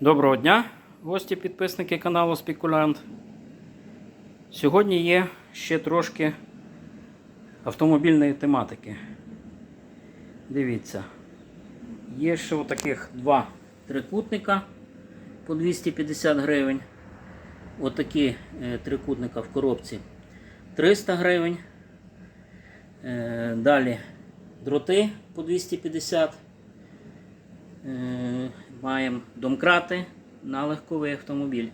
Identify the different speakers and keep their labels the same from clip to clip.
Speaker 1: Доброго дня, гості підписники каналу Спекулянт. Сьогодні є ще трошки автомобільної тематики. Дивіться, є ще отаких два трикутника по 250 гривень. Отакі е, трикутника в коробці 300 гривень. Е, Далі дроти по 250 Е, Маємо домкрати на легковий автомобіль.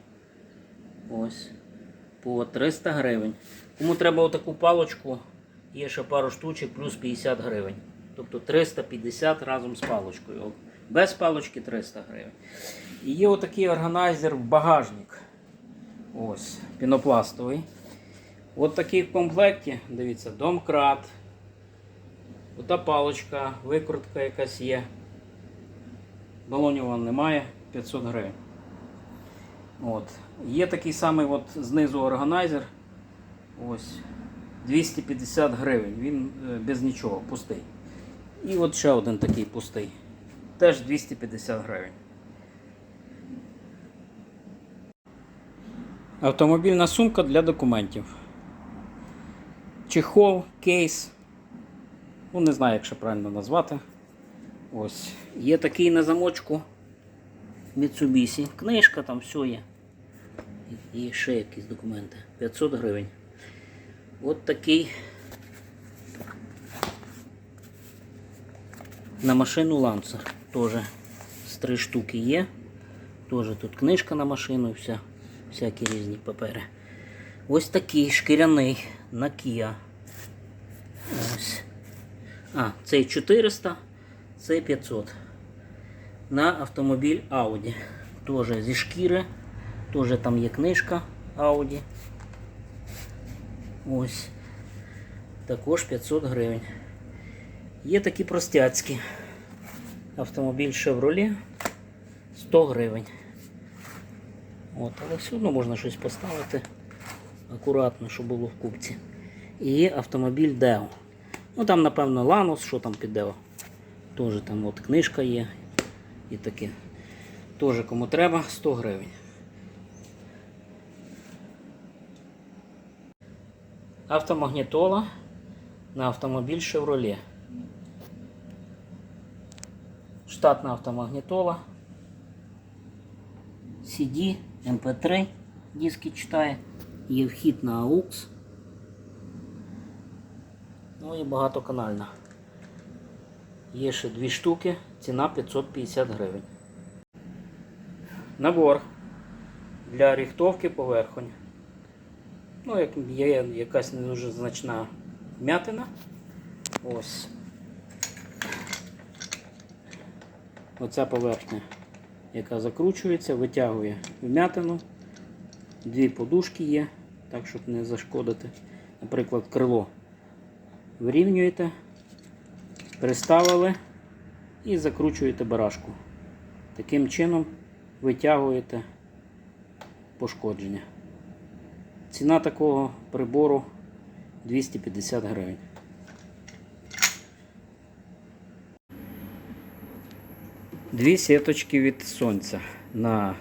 Speaker 1: Ось. По 300 гривень. Кому треба отаку палочку, є ще пару штучок, плюс 50 гривень. Тобто 350 разом з палочкою. Без палочки 300 гривень. І є отакий органайзер в багажник. Ось, пінопластовий. От такий в комплекті, дивіться, домкрат. Ота палочка, викрутка якась є. Балонів вам немає 500 гривень. От. Є такий самий от знизу органайзер. Ось 250 гривень. Він е, без нічого, пустий. І от ще один такий пустий. Теж 250 гривень. Автомобільна сумка для документів. Чехол, кейс. Ну, не знаю, як ще правильно назвати. Ось. Є такий на замочку Mitsubishi. Книжка там все є. І ще якісь документи. 500 гривень. От такий на машину Lancer. Теж з три штуки є. Теж тут книжка на машину і вся, всякі різні папери. Ось такий шкіряний на Kia. Ось. А, цей 400. Це 500. На автомобіль Audi. Тоже зі шкіри. Тоже там є книжка Audi. Ось. Також 500 гривень. Є такі простяцькі. Автомобіль Chevrolet 100 гривень. От, але все одно можна щось поставити акуратно, щоб було в купці. І є автомобіль Deo. Ну там, напевно, Lanos, що там під Deo. Теж там от книжка є і таке. Теж кому треба 100 гривень. Автомагнітола на автомобіль Chevrolet. Штатна автомагнітола. CD, MP3, диски читає. Є вхід на AUX. Ну і багатоканальна. Є ще дві штуки, ціна 550 гривень. Набор для ріхтовки поверхонь. Ну, як є якась не дуже значна м'ятина. Ось. Оця поверхня, яка закручується, витягує вм'ятину. Дві подушки є, так щоб не зашкодити. Наприклад, крило вирівнюєте приставили і закручуєте барашку. Таким чином витягуєте пошкодження. Ціна такого прибору 250 гривень. Дві сіточки від сонця на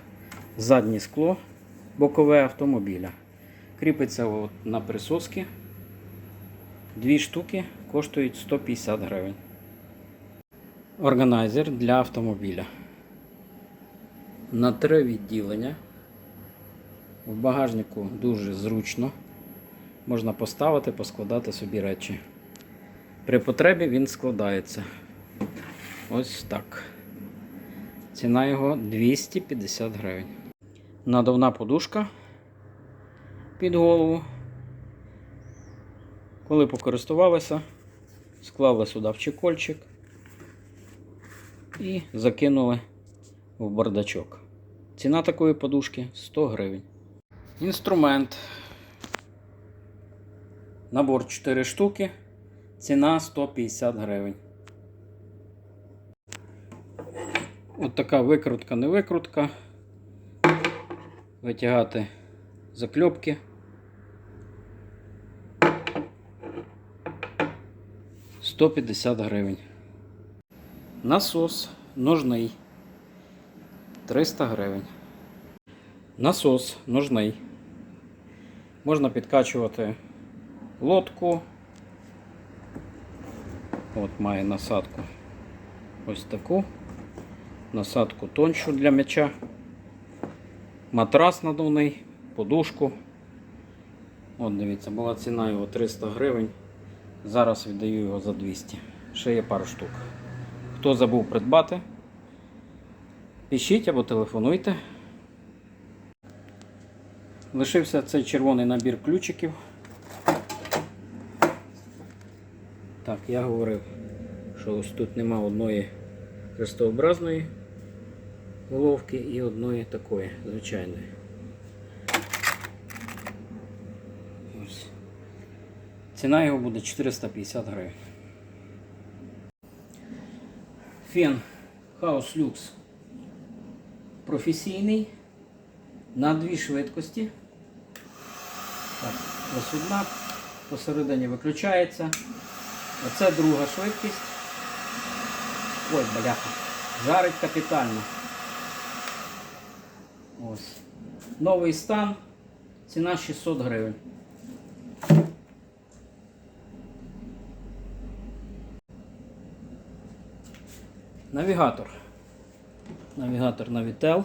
Speaker 1: заднє скло бокове автомобіля. Кріпиться от на присоски. Дві штуки коштують 150 гривень. Органайзер для автомобіля. На три відділення. В багажнику дуже зручно. Можна поставити, поскладати собі речі. При потребі він складається. Ось так. Ціна його 250 гривень. Надувна подушка під голову. Коли покористувалися, склали сюди в чекольчик і закинули в бардачок. Ціна такої подушки 100 гривень. Інструмент. Набор 4 штуки. Ціна 150 гривень. От така викрутка, не викрутка. Витягати закльопки. Сто п'ятдесят гривень. Насос ножний. 300 гривень. Насос ножний. Можна підкачувати лодку. От має насадку. Ось таку. Насадку тоншу для м'яча. Матрас надувний, подушку. От дивіться, була ціна його 300 гривень. Зараз віддаю його за 200. Ще є пару штук. Хто забув придбати, пишіть або телефонуйте. Лишився цей червоний набір ключиків. Так, я говорив, що ось тут нема одної хрестообразної головки і одної такої, звичайної. Ось. Ціна його буде 450 гривень. Фен House Lux професійний на дві швидкості. Так, ось одна, посередині виключається. Оце друга швидкість. Ой, бляха. Жарить капітально. Ось. Новий стан. Ціна 600 гривень. Навігатор. Навігатор Navitel.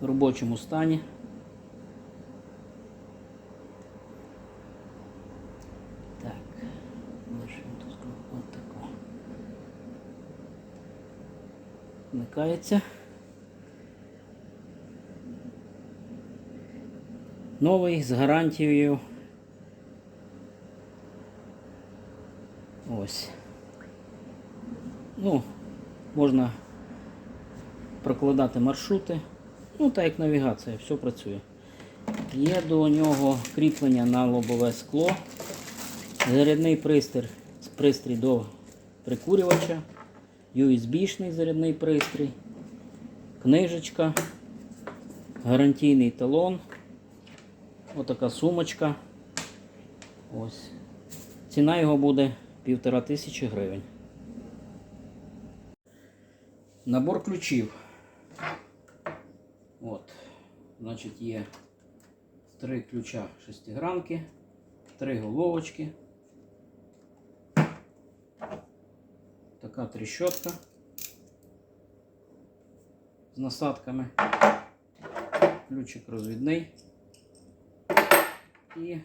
Speaker 1: В робочому стані. Так. він тут? От тако. Вмикається. Новий з гарантією. Ось. Ну, можна прокладати маршрути. Ну, так як навігація, все працює. Є до нього кріплення на лобове скло. Зарядний пристрій, пристрій до прикурювача, USB-шний зарядний пристрій, книжечка, гарантійний талон, отака сумочка. Ось. Ціна його буде півтора тисячі гривень. Набор ключів. От. Значить, є три ключа шестигранки, три головочки. Така трещотка з насадками. Ключик розвідний. І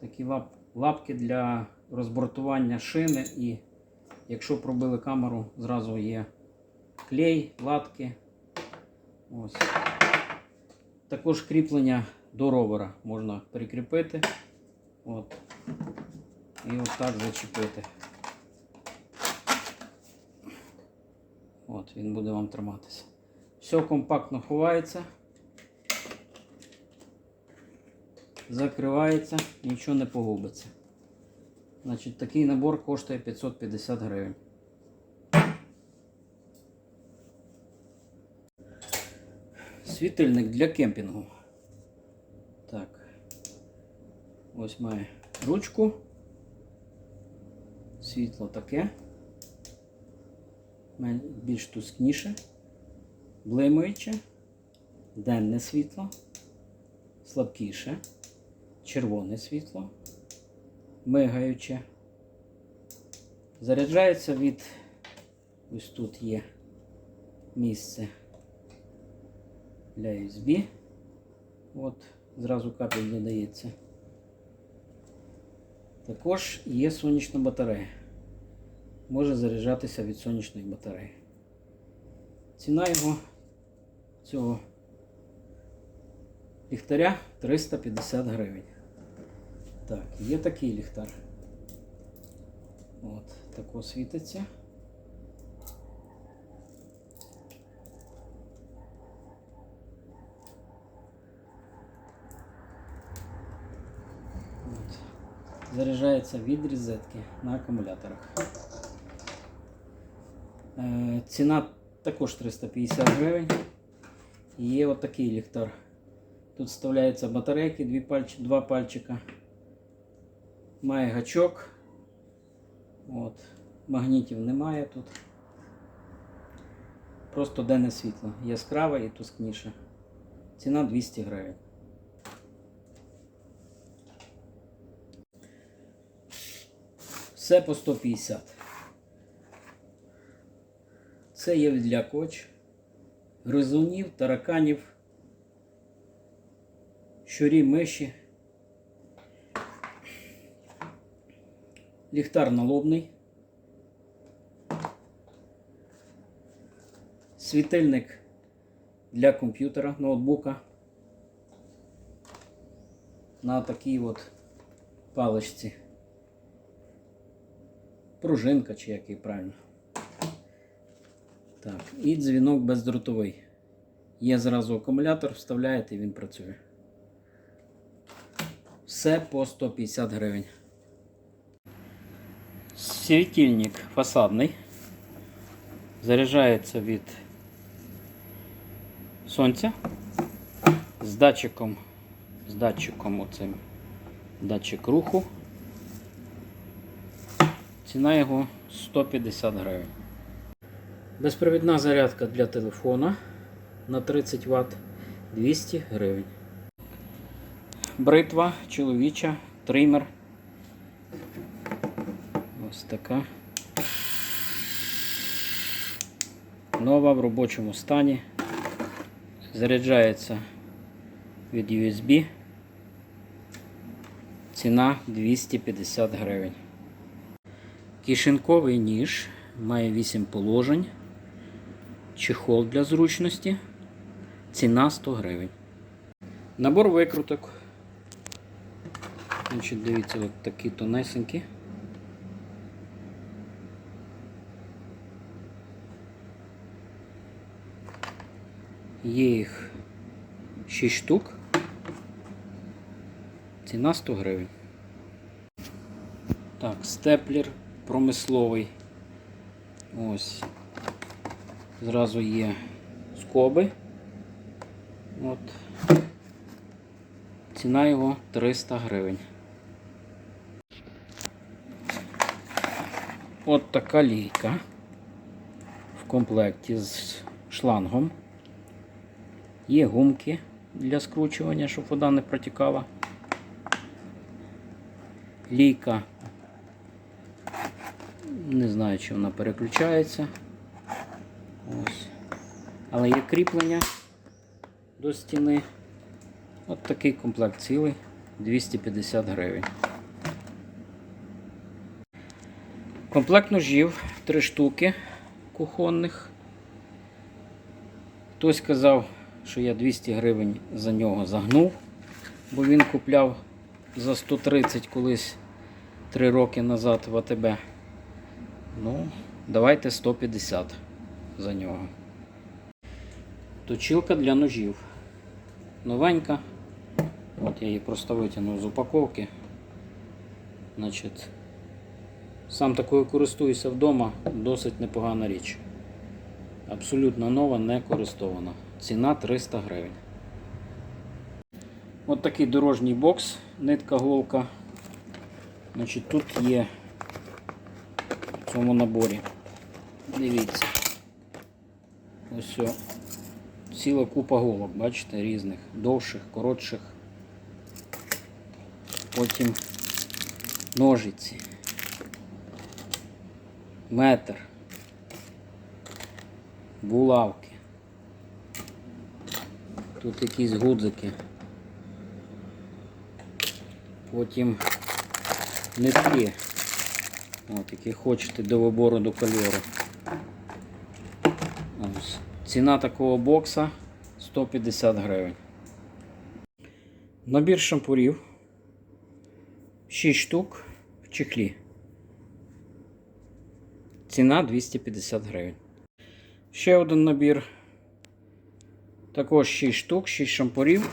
Speaker 1: такі лап, лапки для розбортування шини і Якщо пробили камеру, зразу є клей, латки. Ось. Також кріплення до ровера можна прикріпити. От. І отак зачепити. От, він буде вам триматися. Все компактно ховається. Закривається, нічого не погубиться. Значить, такий набор коштує 550 гривень. Світильник для кемпінгу. Так. Ось має ручку. Світло таке. Більш тускніше. Блимуюче. Денне світло. Слабкіше. Червоне світло мигаюче. Заряджається від ось тут є місце для USB. От, зразу капель додається. Також є сонячна батарея. Може заряджатися від сонячної батареї. Ціна його цього ліхтаря 350 гривень. Так, є такий ліхтар. От, тако світиться. От. Заряджається від розетки на акумуляторах. Е, ціна також 350 гривень. І Є отакий ліхтар. Тут вставляються батарейки, дві пальч... два пальчика. Має гачок. От. Магнітів немає тут. просто денне світло. Яскраве і тускніше. Ціна 200 гривень. Все по 150. Це є відлякувач гризунів, тараканів, щурі, миші. Ліхтар налобний. Світильник для комп'ютера, ноутбука. На такій от паличці. Пружинка чи який правильно. Так, і дзвінок бездротовий. Є зразу акумулятор, вставляєте і він працює. Все по 150 гривень. Світильник фасадний. Заряджається від сонця з датчиком, з датчиком оцим датчик руху. Ціна його 150 гривень. Безпровідна зарядка для телефона на 30 Вт 200 гривень. Бритва чоловіча, тример. Ось. Нова в робочому стані. Заряджається від USB. Ціна 250 гривень. Кишеньковий ніж має 8 положень. Чехол для зручності. Ціна 100 гривень. Набор викруток. Значить, дивіться, от такі тонесенькі. Є їх 6 штук. Ціна 100 гривень. Так, степлер промисловий. Ось. Зразу є скоби. От. Ціна його 300 гривень. От така лійка в комплекті з шлангом. Є гумки для скручування, щоб вода не протікала. Лійка. Не знаю, чи вона переключається. Ось. Але є кріплення до стіни. От такий комплект цілий 250 гривень. Комплект ножів 3 штуки кухонних. Хтось казав, що я 200 гривень за нього загнув, бо він купляв за 130 колись 3 роки назад в АТБ. Ну, давайте 150 за нього. Точилка для ножів. Новенька. От я її просто витягнув з упаковки. Значить, сам такою користуюся вдома, досить непогана річ. Абсолютно нова, не користована. Ціна 300 гривень. От такий дорожній бокс, нитка голка. Значить, тут є в цьому наборі. Дивіться. Ось ціла купа голок, бачите, різних, довших, коротших. Потім ножиці. Метр. Булавки. Тут якісь гудзики. Потім нитки. От, які хочете до вибору до кольору. Ось. Ціна такого бокса 150 гривень. Набір шампурів. 6 штук в чехлі. Ціна 250 гривень. Ще один набір. Також 6 штук, 6 шампурів.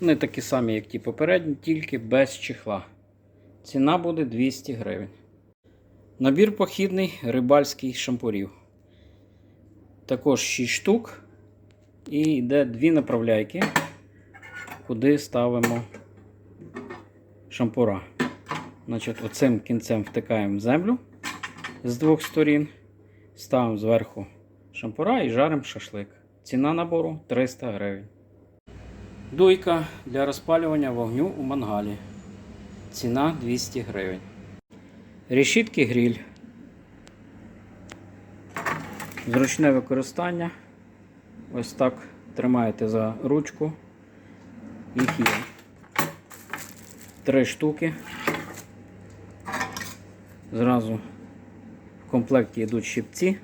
Speaker 1: Вони такі самі, як ті попередні, тільки без чехла. Ціна буде 200 гривень. Набір похідний рибальський шампурів. Також 6 штук. І йде дві направляйки, куди ставимо шампура. Значить, оцим кінцем втикаємо в землю з двох сторін. Ставимо зверху шампура і жаримо шашлик. Ціна набору 300 гривень. Дуйка для розпалювання вогню у мангалі. Ціна 200 гривень. Решітки гриль. Зручне використання. Ось так тримаєте за ручку. Їх є три штуки. Зразу в комплекті йдуть щипці.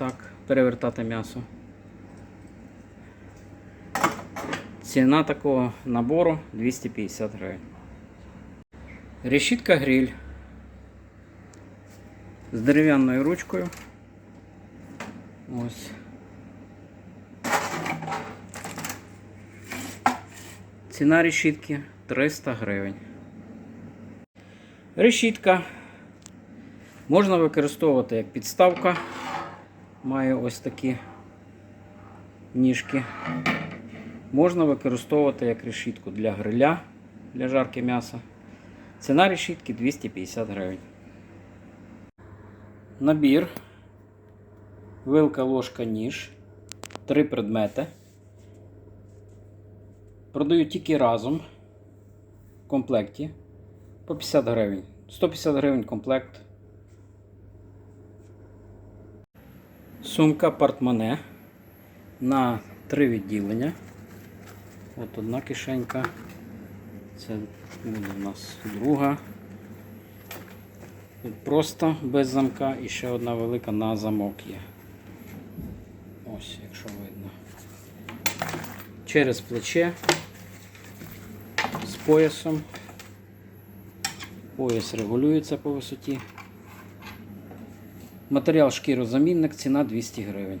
Speaker 1: Отак перевертати м'ясо. Ціна такого набору 250 гривень. Решітка гриль з дерев'яною ручкою. Ось. Ціна решітки 300 гривень. Решітка можна використовувати як підставка. Має ось такі ніжки. Можна використовувати як решітку для гриля, для жарки м'яса. Ціна решітки 250 гривень. Набір. Вилка, ложка, ніж. Три предмети. Продаю тільки разом в комплекті по 50 гривень. 150 гривень комплект. Сумка портмоне на три відділення. От одна кишенька. Це буде у нас друга. Тут просто без замка і ще одна велика на замок є. Ось, якщо видно. Через плече з поясом. Пояс регулюється по висоті. Матеріал шкірозамінник, ціна 200 гривень.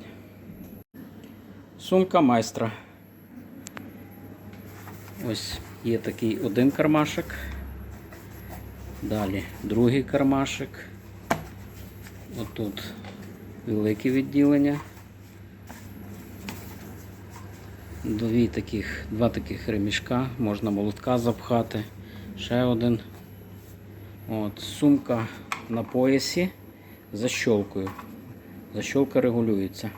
Speaker 1: Сумка майстра. Ось є такий один кармашек. Далі другий кармашек. Отут велике відділення. Дві таких, два таких ремішка, можна молотка запхати. Ще один. От, Сумка на поясі защолкою. Защолка регулюється.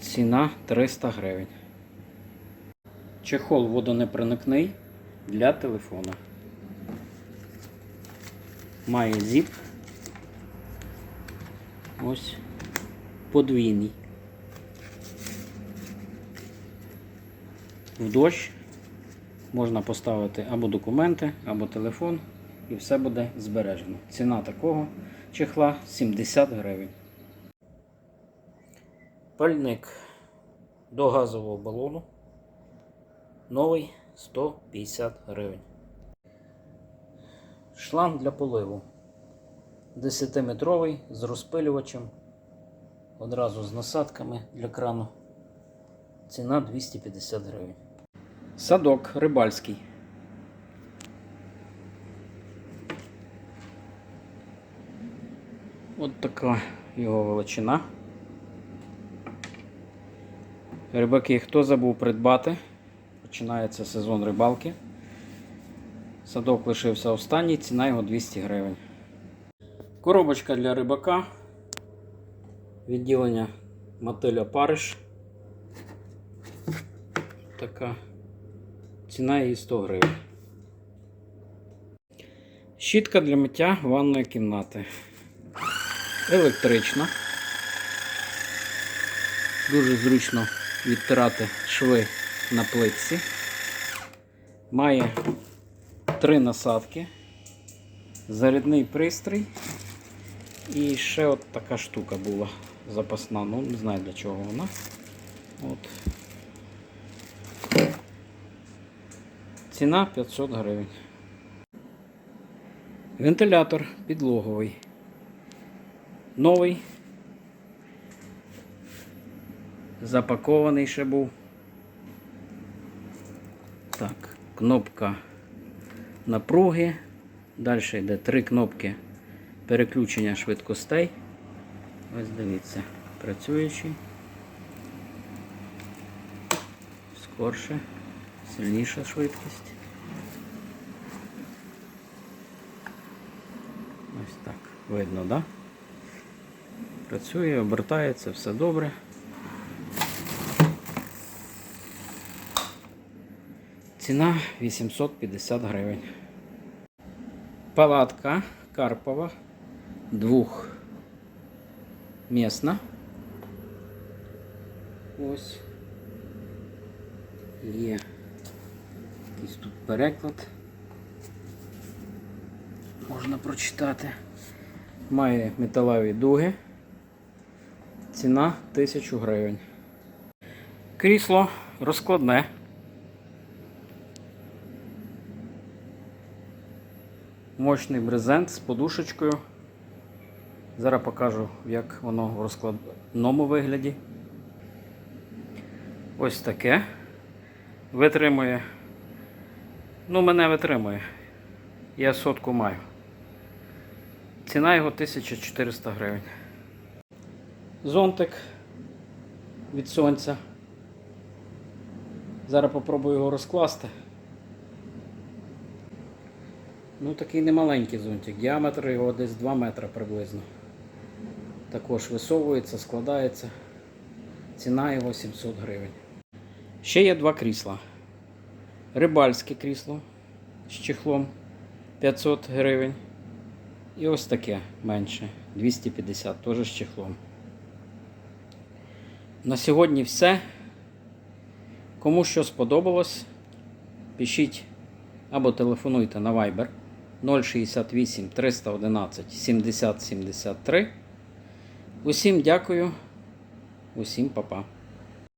Speaker 1: Ціна 300 гривень. Чехол водонепроникний для телефона. Має зіп. Ось подвійний. В дощ можна поставити або документи, або телефон, і все буде збережено. Ціна такого чехла 70 гривень. Пальник до газового балону. Новий 150 гривень. Шланг для поливу. 10-метровий з розпилювачем. Одразу з насадками для крану. Ціна 250 гривень. Садок рибальський. От така його величина. Рибаки, хто забув придбати, починається сезон рибалки. Садок лишився останній, ціна його 200 гривень. Коробочка для рибака. Відділення мотиля Париж. Така ціна її 100 гривень. Щітка для миття ванної кімнати. Електрична. Дуже зручно відтирати шви на плитці. Має три насадки, зарядний пристрій і ще от така штука була запасна. Ну, не знаю для чого вона. От. Ціна 500 гривень. Вентилятор підлоговий. Новий. Запакований ще був. Так, кнопка напруги. Далі йде три кнопки переключення швидкостей. Ось дивіться, працюючий. Скорше, сильніша швидкість. Ось так. Видно, так? Да? Працює, обертається, все добре. Ціна 850 гривень. Палатка Карпова. Двухмісна. Ось. Є якийсь тут переклад. Можна прочитати. Має металеві дуги. Ціна 1000 гривень. Крісло розкладне. Мощний брезент з подушечкою. Зараз покажу, як воно в розкладному вигляді. Ось таке. Витримує. Ну, мене витримує. Я сотку маю. Ціна його 1400 гривень. Зонтик від сонця. Зараз попробую його розкласти. Ну, такий немаленький зонтик. Діаметр його десь 2 метри приблизно. Також висовується, складається. Ціна його 700 гривень. Ще є два крісла. Рибальське крісло з чехлом 500 гривень. І ось таке менше 250, теж з чехлом. На сьогодні все. Кому що сподобалось, пишіть або телефонуйте на Viber 068 311 70 73. Усім дякую, усім па-па.